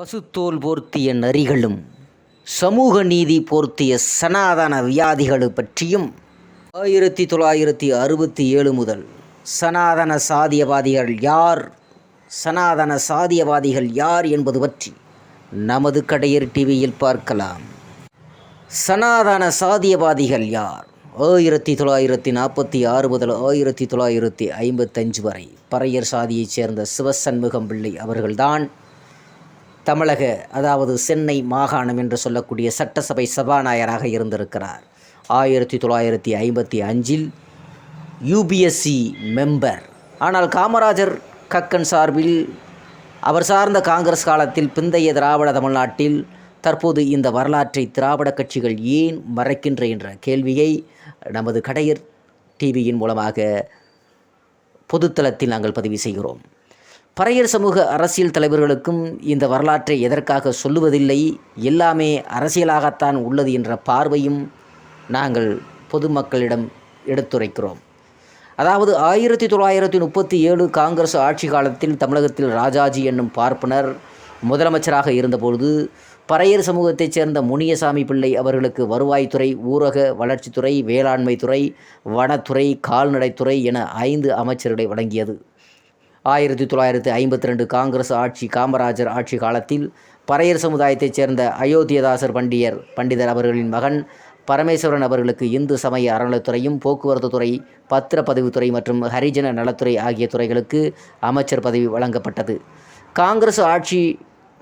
பசுத்தோல் போர்த்திய நரிகளும் சமூக நீதி போர்த்திய சனாதன வியாதிகள் பற்றியும் ஆயிரத்தி தொள்ளாயிரத்தி அறுபத்தி ஏழு முதல் சனாதன சாதியவாதிகள் யார் சனாதன சாதியவாதிகள் யார் என்பது பற்றி நமது கடையர் டிவியில் பார்க்கலாம். சனாதன சாதியவாதிகள் யார்? ஆயிரத்தி தொள்ளாயிரத்தி நாற்பத்தி ஆறு முதல் ஆயிரத்தி தொள்ளாயிரத்தி ஐம்பத்தஞ்சு வரை பறையர் சாதியைச் சேர்ந்த சிவசண்முகம் பிள்ளை அவர்கள்தான். தமிழக அதாவது சென்னை மாகாணம் என்று சொல்லக்கூடிய சட்டசபை சபாநாயகராக இருந்திருக்கிறார். ஆயிரத்தி தொள்ளாயிரத்தி ஐம்பத்தி அஞ்சில் யூபிஎஸ்சி மெம்பர் ஆனால் காமராஜர் கக்கன் சார்பில் அவர் சார்ந்த காங்கிரஸ் காலத்தில் பிந்தைய திராவிட தமிழ்நாட்டில் தற்போது இந்த வரலாற்றை திராவிட கட்சிகள் ஏன் மறைக்கின்ற என்ற கேள்வியை நமது கடையர் டிவியின் மூலமாக பொதுத்தளத்தில் நாங்கள் பதிவு செய்கிறோம். பறையர் சமூக அரசியல் தலைவர்களுக்கும் இந்த வரலாற்றை எதற்காக சொல்லுவதில்லை எல்லாமே அரசியலாகத்தான் உள்ளது என்ற பார்வையும் நாங்கள் பொதுமக்களிடம் எடுத்துரைக்கிறோம். அதாவது ஆயிரத்தி தொள்ளாயிரத்தி முப்பத்தி ஏழு காங்கிரஸ் ஆட்சி காலத்தில் தமிழகத்தில் ராஜாஜி என்னும் பார்ப்பனர் முதலமைச்சராக இருந்தபொழுது பறையர் சமூகத்தைச் சேர்ந்த முனியசாமி பிள்ளை அவர்களுக்கு வருவாய்த்துறை ஊரக வளர்ச்சித்துறை வேளாண்மைத்துறை வனத்துறை கால்நடைத்துறை என ஐந்து அமைச்சர்களை வழங்கியது. ஆயிரத்தி தொள்ளாயிரத்தி ஐம்பத்தி ரெண்டு காங்கிரஸ் ஆட்சி காமராஜர் ஆட்சி காலத்தில் பறையர் சமுதாயத்தைச் சேர்ந்த அயோத்தியதாசர் பண்டியர் பண்டிதர் அவர்களின் மகன் பரமேஸ்வரன் அவர்களுக்கு இந்து சமய அறநிலைத்துறையும் போக்குவரத்து துறை பத்திரப்பதிவுத்துறை மற்றும் ஹரிஜன நலத்துறை ஆகிய துறைகளுக்கு அமைச்சர் பதவி வழங்கப்பட்டது. காங்கிரஸ் ஆட்சி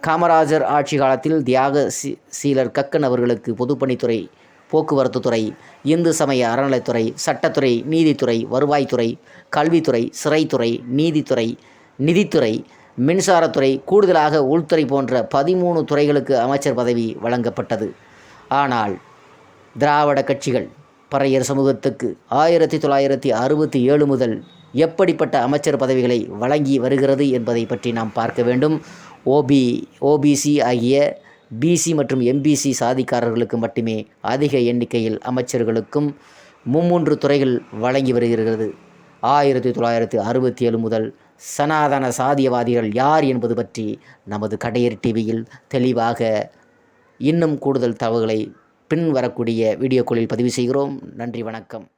காமராஜர் ஆட்சி காலத்தில் தியாக சீ சீலர் கக்கன் அவர்களுக்கு பொதுப்பணித்துறை போக்குவரத்து துறை இந்து சமய அறநிலைத்துறை சட்டத்துறை நீதித்துறை வருவாய்த்துறை கல்வித்துறை சிறைத்துறை நீதித்துறை நிதித்துறை மின்சாரத்துறை கூடுதலாக உள்துறை போன்ற பதிமூணு துறைகளுக்கு அமைச்சர் பதவி வழங்கப்பட்டது. ஆனால் திராவிட கட்சிகள் பறையர் சமூகத்துக்கு ஆயிரத்தி தொள்ளாயிரத்தி அறுபத்தி ஏழு முதல் எப்படிப்பட்ட அமைச்சர் பதவிகளை வழங்கி வருகிறது என்பதை பற்றி நாம் பார்க்க வேண்டும். ஓபி ஓபிசி ஆகிய பிசி மற்றும் எம்பிசி சாதிக்காரர்களுக்கு மட்டுமே அதிக எண்ணிக்கையில் அமைச்சர்களுக்கும் மும்மூன்று துறைகள் வழங்கி வருகிறது. ஆயிரத்தி தொள்ளாயிரத்தி அறுபத்தி ஏழு முதல் சனாதன சாதியவாதிகள் யார் என்பது பற்றி நமது கடையர் டிவியில் தெளிவாக இன்னும் கூடுதல் தகவல்களை பின்வரக்கூடிய வீடியோக்களில் பதிவு செய்கிறோம். நன்றி வணக்கம்.